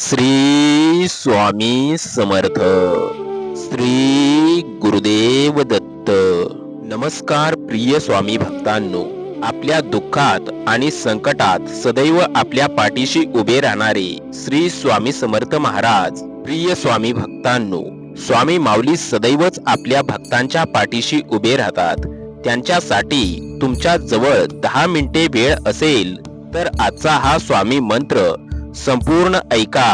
श्री स्वामी समर्थ. श्री गुरुदेव दत्त. नमस्कार प्रिय स्वामी भक्तांनो. आपल्या दुःखात आणि संकटात सदैव आपल्या पाठीशी उभे राहणारे श्री स्वामी समर्थ महाराज प्रिय स्वामी भक्तांनो. स्वामी माऊली सदैवच आपल्या भक्तांच्या पाठीशी उभे राहतात. त्यांच्यासाठी तुमच्या जवळ दहा मिनिटे वेळ असेल तर आजचा हा स्वामी मंत्र संपूर्ण ऐका.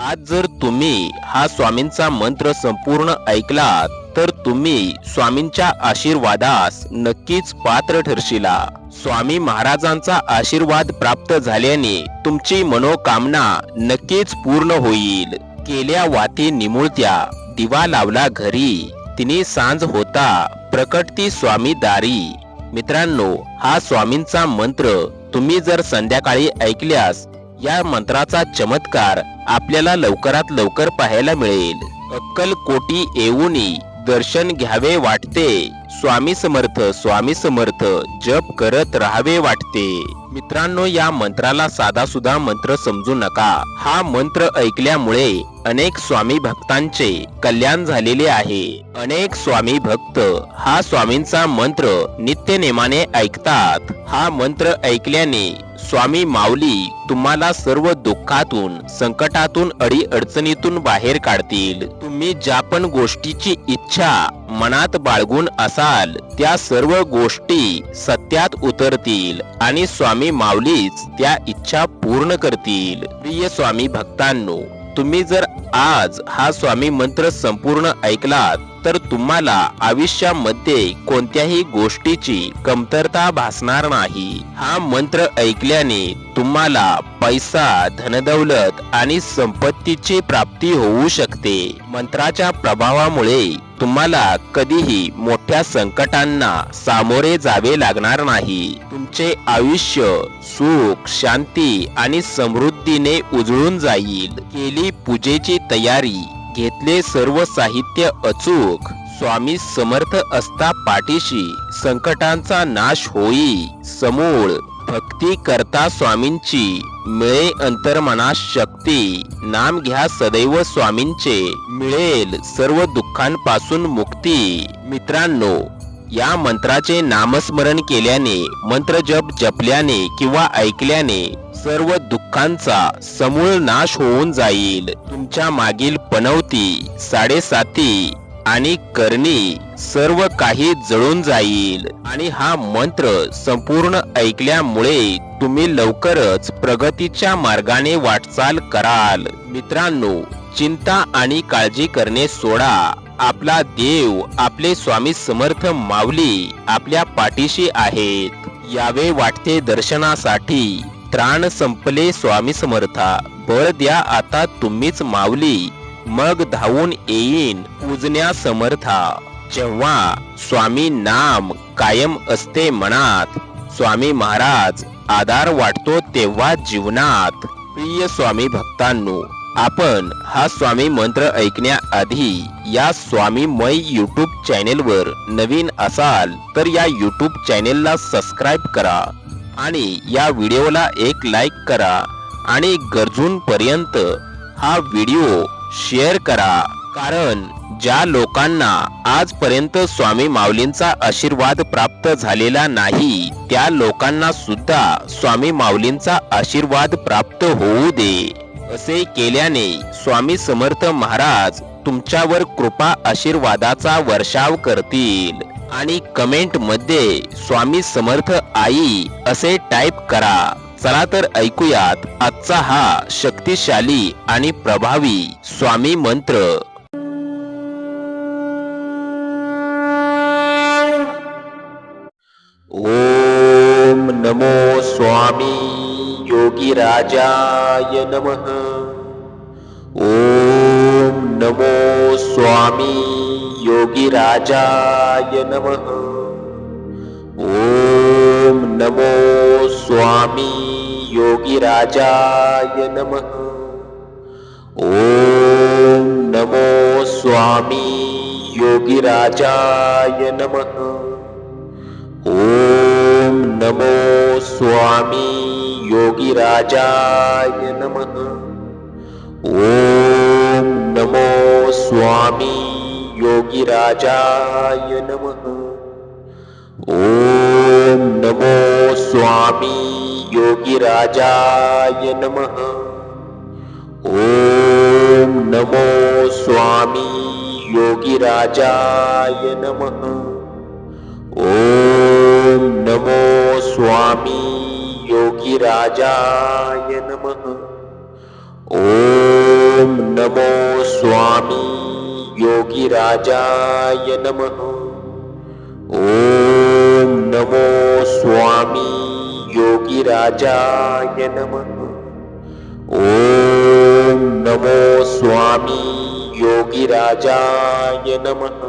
आज जर तुम्ही हा स्वामींचा मंत्र संपूर्ण ऐकलात तर तुम्ही स्वामींच्या आशीर्वादास नक्कीच पात्र ठरशिला. स्वामी महाराजांचा आशीर्वाद प्राप्त झाल्याने तुमची मनोकामना नक्कीच पूर्ण होईल. केल्या वाती निमुळत्या दिवा लावला घरी तिने सांज होता प्रकटती स्वामी दारी. मित्रांनो हा स्वामींचा मंत्र तुम्ही जर संध्याकाळी ऐकल्यास या मंत्राचा चमत्कार आपल्याला लवकरात लवकर पाहायला मिळेल. अक्कल कोटी येऊनी दर्शन घ्यावे वाटते. स्वामी समर्थ स्वामी समर्थ जप करत राहावे वाटते. मित्रांनो या मंत्राला साधा सुद्धा मंत्र समजू नका. हा मंत्र ऐकल्यामुळे अनेक स्वामी भक्तांचे कल्याण झालेले आहे. अनेक स्वामी भक्त हा स्वामींचा मंत्र नित्य नेमाने ऐकतात. हा मंत्र ऐकल्याने स्वामी माऊली तुम्हाला सर्व दुःखातून संकटातून अडी अडचणीतून बाहेर काढतील. तुम्ही ज्या पण गोष्टीची इच्छा मनात बाळगून असाल त्या सर्व गोष्टी सत्यात उतरतील आणि स्वामी माऊलीच त्या इच्छा पूर्ण करतील. प्रिय स्वामी भक्तांनो तुम्ही जर आज हा स्वामी मंत्र संपूर्ण ऐकलात तर तुम्हाला आयुष्यामध्ये कोणत्याही गोष्टीची कमतरता भासणार नाही. हा मंत्र ऐकल्याने तुम्हाला पैसा धनदौलत आणि संपत्तीची प्राप्ती होऊ शकते. मंत्राच्या प्रभावामुळे तुम्हाला कधीही मोठ्या संकटांना सामोरे जावे लागणार नाही. तुमचे आयुष्य सुख शांती आणि समृद्धीने उजळून जाईल. केली पूजेची तयारी घेतले सर्व साहित्य अचूक. स्वामी समर्थ असता पाठीशी. संकटांचा नाश होई. समूळ. भक्ती करता स्वामींची. मिळे अंतर्मनास शक्ती. नाम घ्या सदैव स्वामींचे. मिळेल सर्व दुःखांपासून मुक्ती. मित्रांनो या मंत्राचे नामस्मरण केल्याने मंत्र जप जपल्याने किंवा ऐकल्याने सर्व दुःखांचा समूळ नाश होऊन जाईल. तुमच्या मागील पनवती साडेसाती आणि करणी सर्व काही जळून जाईल. आणि हा मंत्र संपूर्ण ऐकल्यामुळे तुम्ही लवकरच प्रगतीच्या मार्गाने वाटचाल कराल. मित्रांनो चिंता आणि काळजी करणे सोडा. आपला देव आपले स्वामी समर्थ माऊली आपल्या पाठीशी आहेत. यावे वाटते दर्शनासाठी. त्राण संपले स्वामी समर्था. बळ द्या आता तुम्हीच माऊली. मग धावून येईन पूजण्या समर्था. जेव्हा स्वामी नाम कायम असते मनात स्वामी महाराज आधार वाटतो तेव्हा जीवनात. प्रिय स्वामी भक्तांनो आपण हा स्वामी मंत्र ऐकण्याआधी या स्वामीमय यूट्यूब चॅनेलवर नवीन असाल तर या यूट्यूब चॅनेलला सबस्क्राईब करा आणि या व्हिडिओला एक लाईक करा आणि गरजूंपर्यंत हा व्हिडिओ शेअर करा. कारण ज्या लोकांना आजपर्यंत स्वामी माऊलींचा आशीर्वाद प्राप्त झालेला नाही त्या लोकांना सुद्धा स्वामी माऊलींचा आशीर्वाद प्राप्त होऊ दे. असे केल्याने स्वामी समर्थ महाराज तुमच्यावर कृपा आशीर्वादाचा वर्षाव करतील. आणि कमेंटमध्ये स्वामी समर्थ आई असे टाईप करा. चला तर ऐकूयात आजचा हा शक्तिशाली आणि प्रभावी स्वामी मंत्र. ओ राजाय नमः। ओम नमो स्वामी योगी राजाय नमः। ओम नमो स्वामी योगी राजाय नमः। ओम नमो स्वामी योगी राजाय नमः। नमो स्वामी योगी राजाय नमः। ओम नमो स्वामी योगीराजाय नमः। ओम नमो स्वामी योगीराजाय नमः। ओम नमो स्वामी योगीराजाय नमः ओम नमो स्वामी योगीराजाय नमः। ओम नमो स्वामी योगीराजाय नमः। ओम नमो स्वामी योगीराजाय नमः। ओम नमो स्वामी योगीराजाय नमः।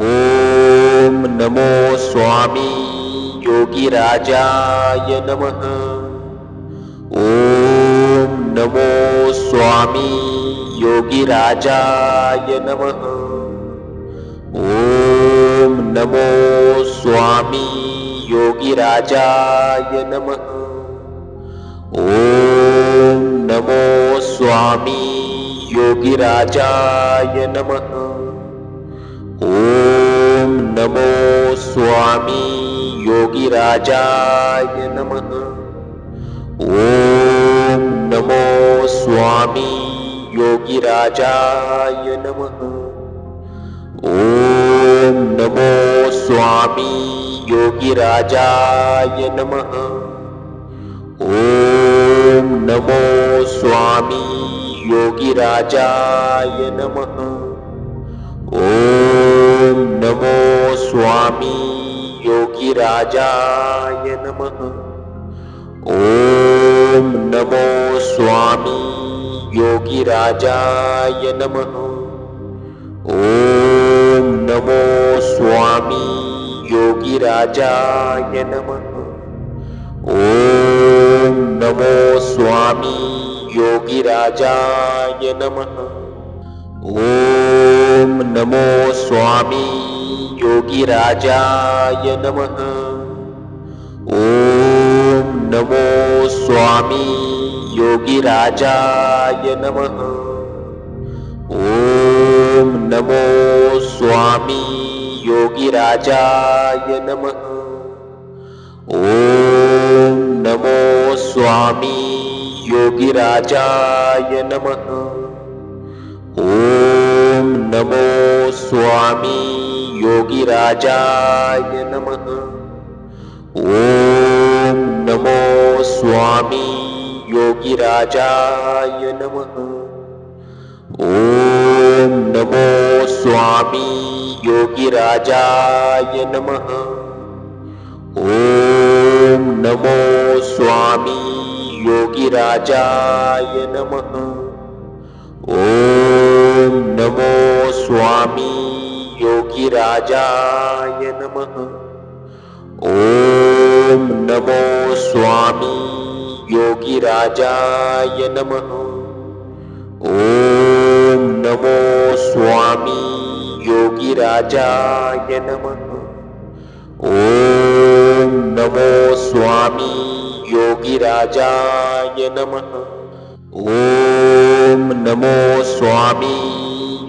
ओम नमो स्वामी योगीराजाय नमः। ओम नमो स्वामी योगीराजाय नमः। ओम नमो स्वामी योगीराजाय नमः। ओम नमो स्वामी योगीराजाय नमः। ओम नमो स्वामी योगीराजाय नमः। ओम नमो स्वामी योगीराजाय नमः। ओम नमो स्वामी योगीराजाय नमः। ओम नमो स्वामी योगीराजाय नमः। ओम नमो स्वामी योगीराजाय नमः। ओम नमो स्वामी योगीराजाय नमः। ओम नमो स्वामी योगीराजाय नमः। ओम नमो स्वामी योगीराजाय नमः। ओम नमो स्वामी योगीराजाय नमः। ओम नमो स्वामी योगीराजाय नमः। ओम नमो स्वामी योगीराजाय नमः। ओम नमो स्वामी योगीराजाय नमः। ओम नमो स्वामी योगीराजाय नमः। ओम नमो स्वामी योगीराजाय नमः। ओम नमो स्वामी योगीराजाय नमः। ओम नमो स्वामी योगीराजाय नमः। ओम नमो स्वामी योगीराजाय नमः। ओम नमो स्वामी योगीराजाय नमः। ओम नमो स्वामी योगीराजाय नमः। ओम नमो स्वामी योगीराजाय नमः। ओम नमो स्वामी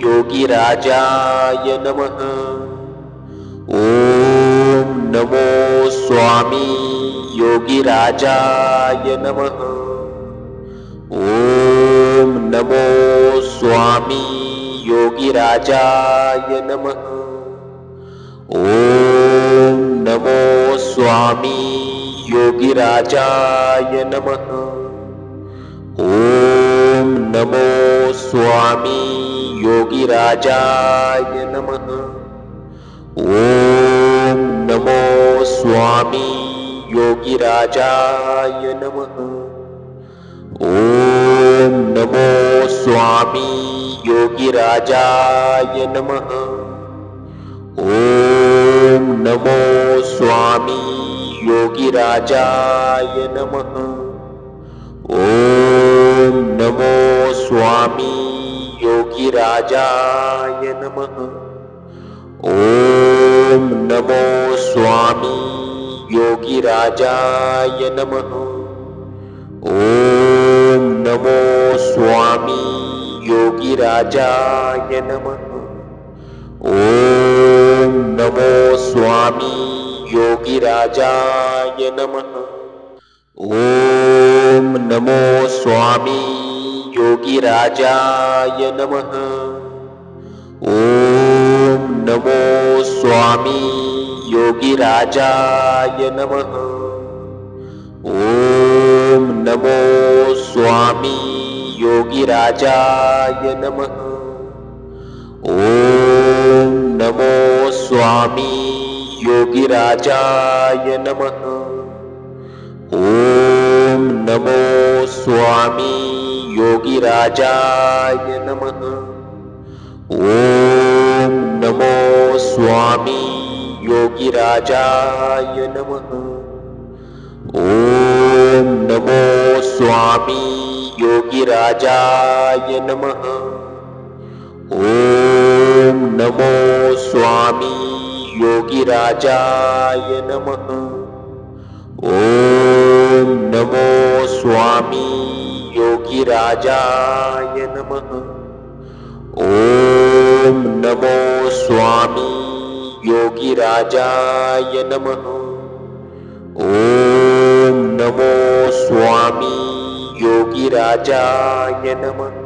योगीराजाय नमः। ओम नमो स्वामी योगीराजाय नमः। ओम नमो स्वामी योगीराजाय नमः। ओम नमो स्वामी योगीराजाय नमः। ओम नमो स्वामी योगीराजाय नमः। ओम नमो स्वामी योगीराजाय नमः। ओम नमो स्वामी योगीराजाय नमः। ओम नमो स्वामी योगीराजाय नमः। ओम नमो स्वामी योगीराजाय नमः। ओम नमो स्वामी योगीराजाय नमः। ओम नमो स्वामी योगीराजाय नमः। ॐ नमो स्वामी योगीराजाय नमः। ओम नमो स्वामी योगी राजाय नमः। ओम नमो स्वामी योगी राजाय नमः। ओम नमो स्वामी योगी राजाय नमः। ओम नमो स्वामी योगी राजाय नमः। ॐ नमो स्वामी योगीराजाय नमः। ॐ नमो स्वामी योगीराजाय नमः। ॐ नमो स्वामी योगीराजाय नमः। ॐ नमो स्वामी योगीराजाय नमः। ॐ ओम नमो स्वामी योगी राजाय नमः। ओम नमो स्वामी योगी राजाय नमः। ओम नमो स्वामी योगी राजाय नमः।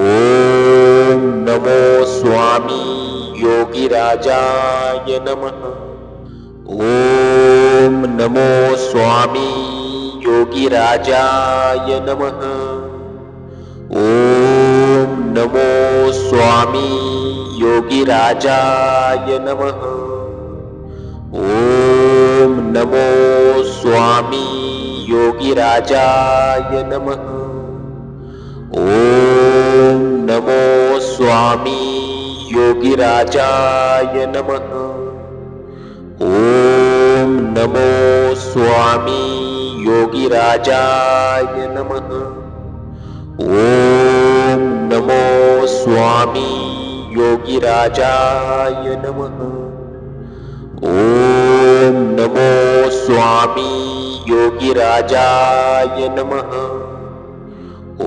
ओम नमो स्वामी योगी राजाय नमः। ओम ओम नमो स्वामी योगी राजाय नमः। ओम नमो स्वामी योगी राजाय नमः। ओम नमो स्वामी योगी राजाय नमः। ओम नमो स्वामी योगी राजाय नमः। ओम नमो स्वामी योगीराजाय नमः। ॐ नमो स्वामी योगीराजाय नमः। ॐ नमो स्वामी योगीराजाय नमः।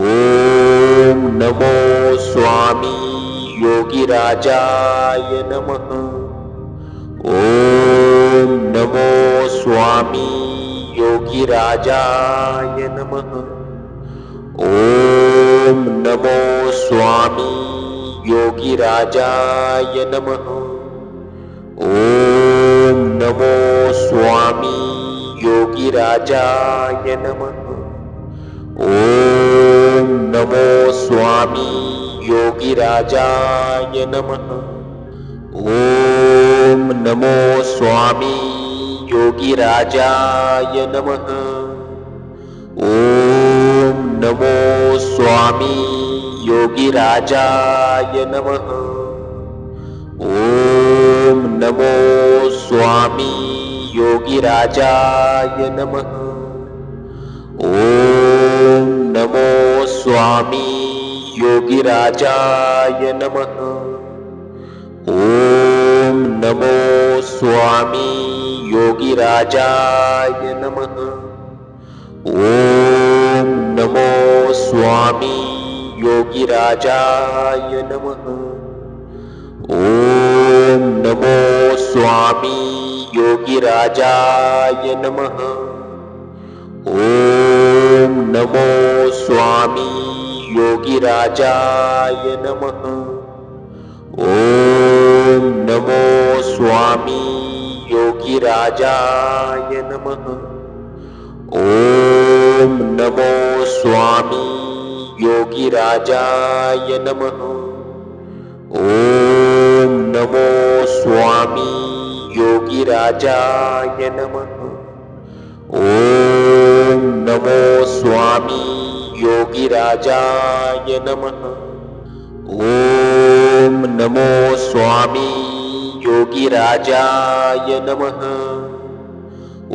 ॐ नमो स्वामी योगीराजाय नमः। स्वामी योगी राजा नमः। ओम नमो स्वामी योगी राजा नमः। ओम नमो स्वामी योगी राजा नमः। ओम नमो स्वामी योगी राजा नमः। ओम नमो स्वामी योगीराजाय नमः। ॐ नमो स्वामी योगीराजाय नमः। ॐ नमो स्वामी योगीराजाय नमः। ॐ नमो स्वामी योगीराजाय नमः। ॐ नमो स्वामी योगीराजाय नमः। ॐ नमो स्वामी योगीराजाय नमः। ॐ नमो स्वामी योगीराजाय नमः। ॐ नमो स्वामी योगीराजाय नमः। ॐ नमो स्वामी योगीराजाय नमः। ॐ नमो स्वामी योगीराजाय नमः। ॐ नमो स्वामी योगीराजाय नमः। ॐ नमो स्वामी योगीराजाय नमः। ॐ नमो स्वामी योगीराजाय नमः।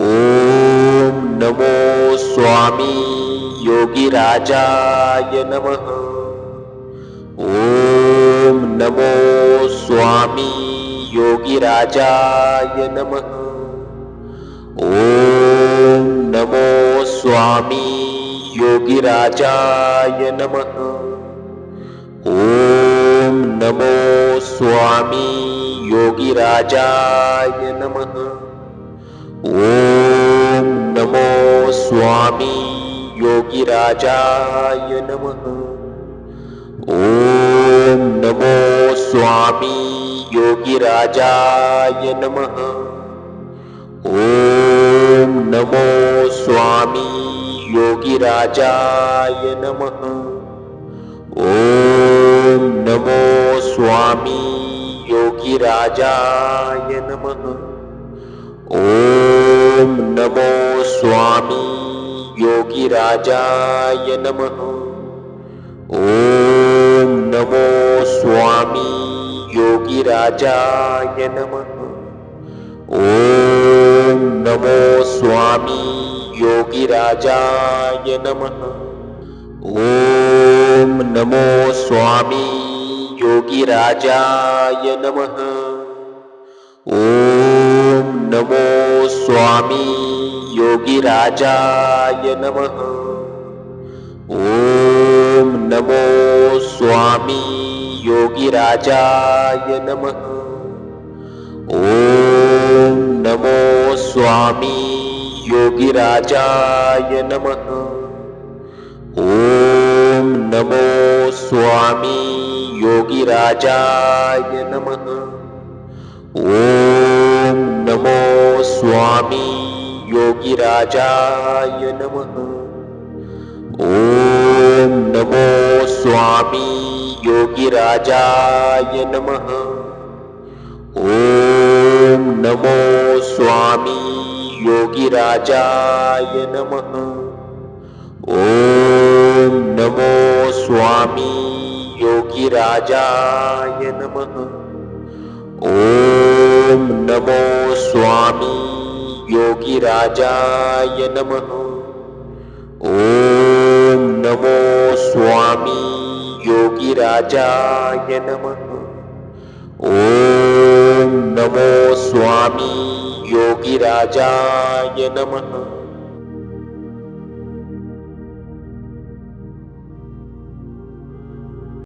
ॐ नमो स्वामी योगीराजाय नमः। ॐ नमो स्वामी योगीराजाय नमः। ॐ नमो स्वामी योगीराजाय नमः। ॐ नमो स्वामी योगीराजाय नमः। ॐ नमो स्वामी योगीराजाय नमः। ॐ नमो स्वामी योगीराजाय नमः। ॐ नमो स्वामी योगीराजाय नमः। ॐ नमो स्वामी योगीराजाय नमः। ॐ नमो स्वामी योगीराजाय नमः। ॐ नमो स्वामी योगीराजाय नमः। ॐ नमो स्वामी योगीराजाय नमः। ॐ नमो स्वामी योगीराजाय नमः। ॐ नमो स्वामी योगीराजाय नमः। ॐ नमो स्वामी योगीराजाय नमः। ॐ नमो स्वामी योगीराजाय नमः। ॐ नमो स्वामी योगीराजाय नमः। ॐ नमो स्वामी योगीराजाय नमः। ॐ नमो स्वामी योगीराजाय नमः। ॐ नमो स्वामी योगीराजाय नमः। ॐ योगीराजाय नमः। ॐ नमो स्वामी योगीराजाय नमः। ॐ नमो स्वामी योगीराजाय नमः। ॐ नमो स्वामी योगीराजाय नमः।